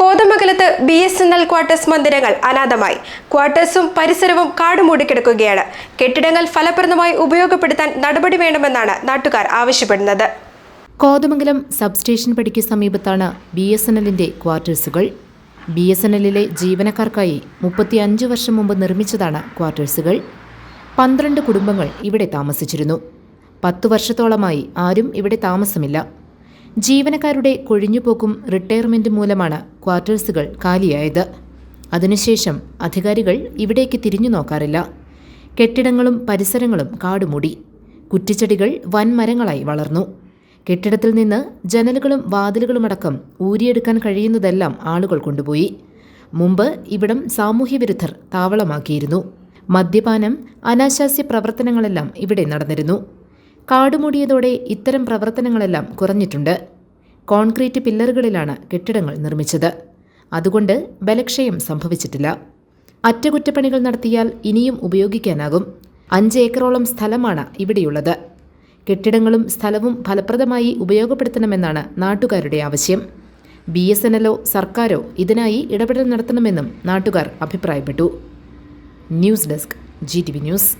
കോതമംഗലത്ത് B S N L quarters മന്ദിരങ്ങൾ അനാഥമായി. ക്വാർട്ടേഴ്സും പരിസരവും കാടുമൂടിക്കിടക്കുകയാണ് കെട്ടിടങ്ങൾ ഫലപ്രദമായി ഉപയോഗപ്പെടുത്താൻ നടപടി വേണമെന്നാണ് നാട്ടുകാർ ആവശ്യപ്പെടുന്നത്. കോതമംഗലം സബ്സ്റ്റേഷൻ പടിക്ക് സമീപത്താണ് ബി എസ് എൻ എല്ലിന്റെ ക്വാർട്ടേഴ്സുകൾ. ബി എസ് എൻ എല്ലിലെ ജീവനക്കാർക്കായി മുപ്പത്തിയഞ്ച് വർഷം മുമ്പ് നിർമ്മിച്ചതാണ് ക്വാർട്ടേഴ്സുകൾ. പന്ത്രണ്ട് കുടുംബങ്ങൾ ഇവിടെ താമസിച്ചിരുന്നു. പത്തു വർഷത്തോളമായി ആരും ഇവിടെ താമസമില്ല. ജീവനക്കാരുടെ കൊഴിഞ്ഞുപോക്കും റിട്ടയർമെന്റ് മൂലമാണ് ക്വാർട്ടേഴ്സുകൾ കാലിയായത്. അതിനുശേഷം അധികാരികൾ ഇവിടേക്ക് തിരിഞ്ഞു നോക്കാറില്ല. കെട്ടിടങ്ങളും പരിസരങ്ങളും കാടുമൂടി. കുറ്റിച്ചെടികൾ വൻമരങ്ങളായി വളർന്നു. കെട്ടിടത്തിൽ നിന്ന് ജനലുകളും വാതിലുകളുമടക്കം ഊരിയെടുക്കാൻ കഴിയുന്നതെല്ലാം ആളുകൾ കൊണ്ടുപോയി. മുമ്പ് ഇവിടം സാമൂഹ്യ വിരുദ്ധർ താവളമാക്കിയിരുന്നു. മദ്യപാനം അനാശാസ്യ പ്രവർത്തനങ്ങളെല്ലാം ഇവിടെ നടന്നിരുന്നു. കാടുമൂടിയതോടെ ഇത്തരം പ്രവർത്തനങ്ങളെല്ലാം കുറഞ്ഞിട്ടുണ്ട്. കോൺക്രീറ്റ് പില്ലറുകളിലാണ് കെട്ടിടങ്ങൾ നിർമ്മിച്ചത്. അതുകൊണ്ട് ബലക്ഷയം സംഭവിച്ചിട്ടില്ല. അറ്റകുറ്റപ്പണികൾ നടത്തിയാൽ ഇനിയും ഉപയോഗിക്കാനാകും. അഞ്ച് ഏക്കറോളം സ്ഥലമാണ് ഇവിടെയുള്ളത്. കെട്ടിടങ്ങളും സ്ഥലവും ഫലപ്രദമായി ഉപയോഗപ്പെടുത്തണമെന്നാണ് നാട്ടുകാരുടെ ആവശ്യം. ബി എസ് എൻ എല്ലോ സർക്കാരോ ഇതിനായി ഇടപെടൽ നടത്തണമെന്നും നാട്ടുകാർ അഭിപ്രായപ്പെട്ടു. News desk G T V news.